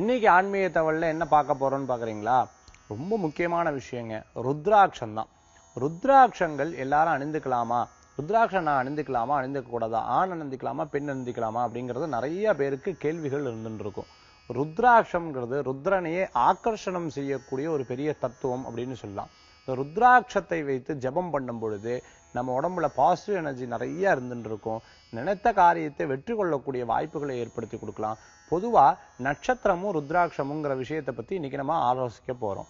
இன்னைக்கு ஆன்மீக தகவல்ல என்ன பார்க்க போறோம்னு பாக்குறீங்களா? ரொம்ப முக்கியமான விஷயங்க. ருத்ராட்சம் தான் ருத்ராட்சங்கள் எல்லாரும் அணிந்துக்கலாமா? ருத்ராட்சம் நான் அணிந்துக்கலாமா? அணிந்துக்க கூடாதா ஆண் அணிந்துக்கலாமா? பெண் அணிந்துக்கலாமா? அப்படிங்கிறது நிறைய பேருக்கு கேள்விகள் இருந்துட்டு இருக்கும் ருத்ராட்சம்ங்கிறது ருத்ரனையே ஆக்கர்ஷணம் செய்யக்கூடிய ஒரு பெரிய தத்துவம் அப்படின்னு சொல்லலாம். ஸோ ருத்ராட்சத்தை வைத்து ஜெபம் பண்ணும் பொழுது நம்ம உடம்புல பாசிட்டிவ் எனர்ஜி நிறைய இருந்துட்டு இருக்கும் நினைத்த காரியத்தை வெற்றி கொள்ளக்கூடிய வாய்ப்புகளை ஏற்படுத்தி கொடுக்கலாம். பொதுவா நட்சத்திரமும் ருத்ராட்சமுங்கிற விஷயத்தை பத்தி இன்னைக்கு நம்ம ஆலோசிக்க போறோம்.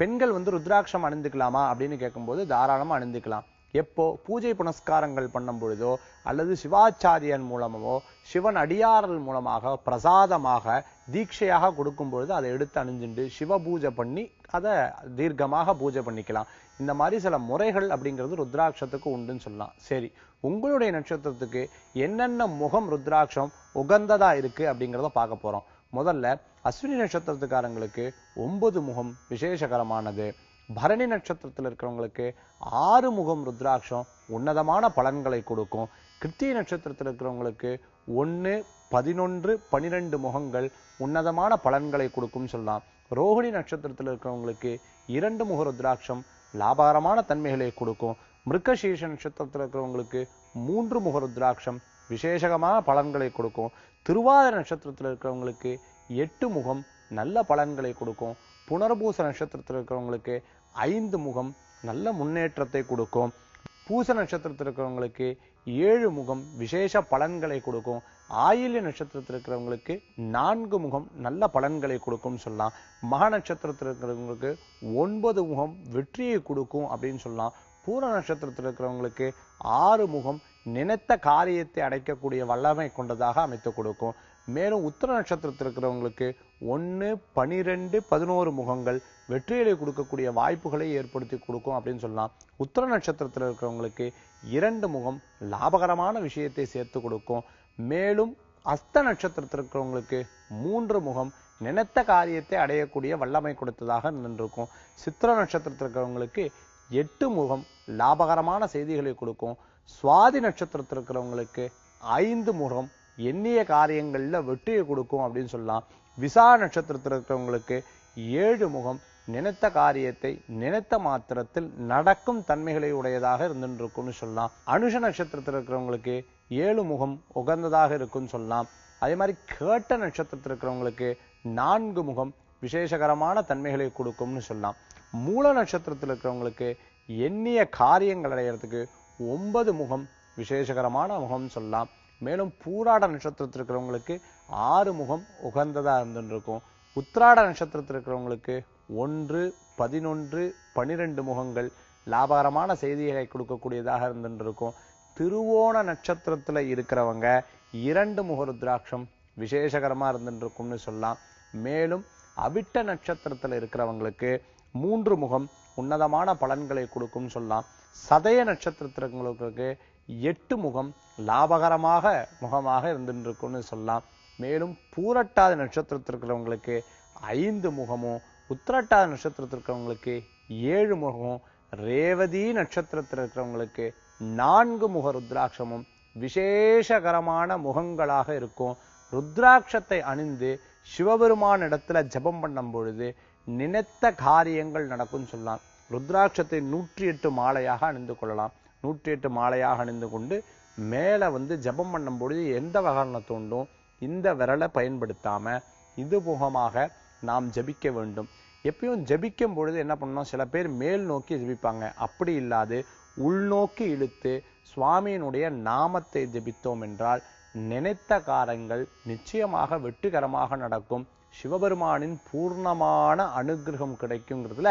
பெண்கள் வந்து ருத்ராட்சம் அணிந்துக்கலாமா அப்படின்னு கேட்கும்போது தாராளமா அணிந்துக்கலாம். எப்போ பூஜை புனஸ்காரங்கள் பண்ணும் பொழுதோ அல்லது சிவாச்சாரியன் மூலமோ சிவன் அடியாரல் மூலமாக பிரசாதமாக தீட்சையாக கொடுக்கும் பொழுது அதை எடுத்து அணிஞ்சுண்டு சிவ பூஜை பண்ணி அதை தீர்க்கமாக பூஜை பண்ணிக்கலாம். இந்த மாதிரி சில முறைகள் அப்படிங்கிறது ருத்ராட்சத்துக்கு உண்டுன்னு சொல்லலாம். சரி உங்களுடைய நட்சத்திரத்துக்கு என்னென்ன முகம் ருத்ராட்சம் உகந்ததா இருக்கு அப்படிங்கிறத பார்க்க போறோம். முதல்ல அஸ்வினி நட்சத்திரத்துக்காரங்களுக்கு ஒன்பது முகம் விசேஷகரமானது. பரணி நட்சத்திரத்தில் இருக்கிறவங்களுக்கு ஆறு முகம் ருத்ராட்சம் உன்னதமான பலன்களை கொடுக்கும். கிருத்திய நட்சத்திரத்தில் இருக்கிறவங்களுக்கு ஒன்று பதினொன்று பனிரெண்டு முகங்கள் உன்னதமான பலன்களை கொடுக்கும் சொல்லலாம். ரோஹிணி நட்சத்திரத்தில் இருக்கிறவங்களுக்கு இரண்டு முக ருத்ராட்சம் லாபகரமான தன்மைகளை கொடுக்கும். மிருகசீர்ஷ நட்சத்திரத்தில் இருக்கிறவங்களுக்கு மூன்று முக ருத்ராட்சம் விசேஷகமான பலன்களை கொடுக்கும். திருவாதிர நட்சத்திரத்தில் இருக்கிறவங்களுக்கு எட்டு முகம் நல்ல பலன்களை கொடுக்கும். புனர்பூச நட்சத்திரத்தில் இருக்கிறவங்களுக்கு ஐந்து முகம் நல்ல முன்னேற்றத்தை கொடுக்கும். பூச நட்சத்திரத்தில் இருக்கிறவங்களுக்கு ஏழு முகம் விசேஷ பலன்களை கொடுக்கும். ஆயில்ய நட்சத்திரத்தில் இருக்கிறவங்களுக்கு நான்கு முகம் நல்ல பலன்களை கொடுக்கும் சொல்லலாம். மக நட்சத்திரத்தில் இருக்கிறவங்களுக்கு ஒன்பது முகம் வெற்றியை கொடுக்கும் அப்படின்னு சொல்லலாம். பூர நட்சத்திரத்தில் இருக்கிறவங்களுக்கு ஆறு முகம் நினைத்த காரியத்தை அடைக்கக்கூடிய வல்லமை கொண்டதாக அமைத்து கொடுக்கும். மேலும் உத்தர நட்சத்திரத்தில் இருக்கிறவங்களுக்கு ஒன்று பனிரெண்டு பதினோரு முகங்கள் வெற்றிகளை கொடுக்கக்கூடிய வாய்ப்புகளை ஏற்படுத்தி கொடுக்கும் அப்படின்னு சொல்லலாம். உத்தர நட்சத்திரத்தில் இருக்கிறவங்களுக்கு இரண்டு முகம் லாபகரமான விஷயத்தை சேர்த்து கொடுக்கும். மேலும் அஸ்த நட்சத்திரத்தில் இருக்கிறவங்களுக்கு மூன்று முகம் நினைத்த காரியத்தை அடையக்கூடிய வல்லமை கொடுத்ததாக நின்றிருக்கும். சித்திர நட்சத்திரத்தில் இருக்கிறவங்களுக்கு எட்டு முகம் லாபகரமான செய்திகளை கொடுக்கும். சுவாதி நட்சத்திரத்தில் இருக்கிறவங்களுக்கு ஐந்து முகம் எண்ணிய காரியங்களில் வெற்றியை கொடுக்கும் அப்படின்னு சொல்லலாம். விசா நட்சத்திரத்தில் இருக்கிறவங்களுக்கு ஏழு முகம் நினைத்த காரியத்தை நினைத்த மாத்திரத்தில் நடக்கும் தன்மைகளை உடையதாக இருந்துருக்கும்னு இருக்கும்னு சொல்லலாம். அனுஷ நட்சத்திரத்தில் இருக்கிறவங்களுக்கு ஏழு முகம் உகந்ததாக இருக்கும்னு சொல்லலாம். அதே மாதிரி கேட்ட நட்சத்திரத்தில் இருக்கிறவங்களுக்கு நான்கு முகம் விசேஷகரமான தன்மைகளை கொடுக்கும்னு சொல்லலாம். மூல நட்சத்திரத்தில் இருக்கிறவங்களுக்கு எண்ணிய காரியங்கள் அடையிறதுக்கு ஒன்பது முகம் விசேஷகரமான முகம்னு சொல்லலாம். மேலும் பூராட நட்சத்திரத்தில் இருக்கிறவங்களுக்கு ஆறு முகம் உகந்ததா இருந்துருக்கும். இருக்கும் உத்திராட நட்சத்திரத்தில் இருக்கிறவங்களுக்கு ஒன்று பதினொன்று பனிரெண்டு முகங்கள் லாபகரமான செய்திகளை கொடுக்கக்கூடியதாக இருந்துருக்கும். திருவோண நட்சத்திரத்துல இருக்கிறவங்க இரண்டு முக ருத்ராட்சம் விசேஷகரமா இருந்துட்டு இருக்கும்னு சொல்லலாம். மேலும் அவிட்ட நட்சத்திரத்துல இருக்கிறவங்களுக்கு மூன்று முகம் உன்னதமான பலன்களை கொடுக்கும்னு சொல்லலாம். சதய நட்சத்திரத்திற்கு எட்டு முகம் லாபகரமாக முகமாக இருந்துட்டு இருக்கும்னு சொல்லலாம். மேலும் பூரட்டாத நட்சத்திரத்தில் இருக்கிறவங்களுக்கு ஐந்து முகமும் உத்திரட்டாத நட்சத்திரத்தில் இருக்கிறவங்களுக்கு ஏழு முகமும் ரேவதி நட்சத்திரத்தில் இருக்கிறவங்களுக்கு நான்கு முக ருத்ராட்சமும் விசேஷகரமான முகங்களாக இருக்கும். ருத்ராட்சத்தை அணிந்து சிவபெருமான் இடத்துல ஜெபம் பண்ணும் பொழுது நினைத்த காரியங்கள் நடக்கும்னு சொல்லலாம். ருத்ராட்சத்தை நூற்றி எட்டு மாலையாக அணிந்து கொள்ளலாம். நூற்றி எட்டு மாலையாக அணிந்து கொண்டு மேலே வந்து ஜெபம் பண்ணும் பொழுது எந்த வகையான தோண்டும்? இந்த விரலை பயன்படுத்தாம இது முகமாக நாம் ஜெபிக்க வேண்டும். எப்பயும் ஜெபிக்கும் பொழுது என்ன பண்ணணும்? சில பேர் மேல் நோக்கி ஜெபிப்பாங்க. அப்படி இல்லாது உள்நோக்கி இழுத்து சுவாமியினுடைய நாமத்தை ஜெபித்தோம் என்றால் நினைத்த காரங்கள் நிச்சயமாக வெற்றிகரமாக நடக்கும். சிவபெருமானின் பூர்ணமான அனுகிரகம் கிடைக்குங்கிறதுல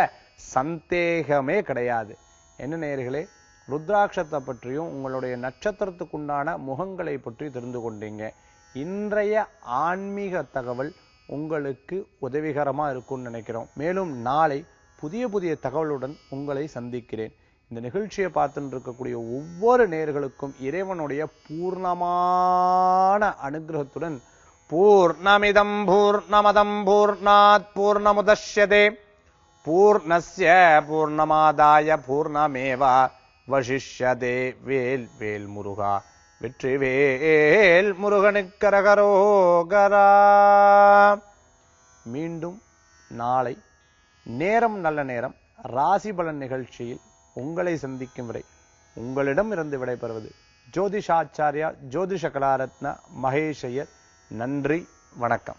சந்தேகமே கிடையாது. என்ன நேயர்களே? ருத்ராட்சத்தை பற்றியும் உங்களுடைய நட்சத்திரத்துக்குண்டான முகங்களை பற்றி தெரிந்து கொண்டீங்க. இன்றைய ஆன்மீக தகவல் உங்களுக்கு உதவிகரமாக இருக்கும்னு நினைக்கிறோம். மேலும் நாளை புதிய புதிய தகவலுடன் உங்களை சந்திக்கிறேன். இந்த நிகழ்ச்சியை பார்த்துட்டு இருக்கக்கூடிய ஒவ்வொரு நேர்களுக்கும் இறைவனுடைய பூர்ணமான அனுகிரகத்துடன் பூர்ணமிதம் பூர்ணமதம் பூர்ணாத் பூர்ணமுதஷ்யதே. பூர்ணஸ்ய பூர்ணமாதாய பூர்ணமேவா. வசிஷதே வேல் வேல் முருகா. வெற்றி வேல் முருகனுக்கரகரோகரா மீண்டும் நாளை நேரம் நல்ல நேரம் ராசி பலன் நிகழ்ச்சியில் உங்களை சந்திக்கும் வரை உங்களிடம் இருந்து விடைபெறுவது ஜோதிஷாச்சாரியா ஜோதிஷ கலாரத்ன மகேஷையர். நன்றி வணக்கம்.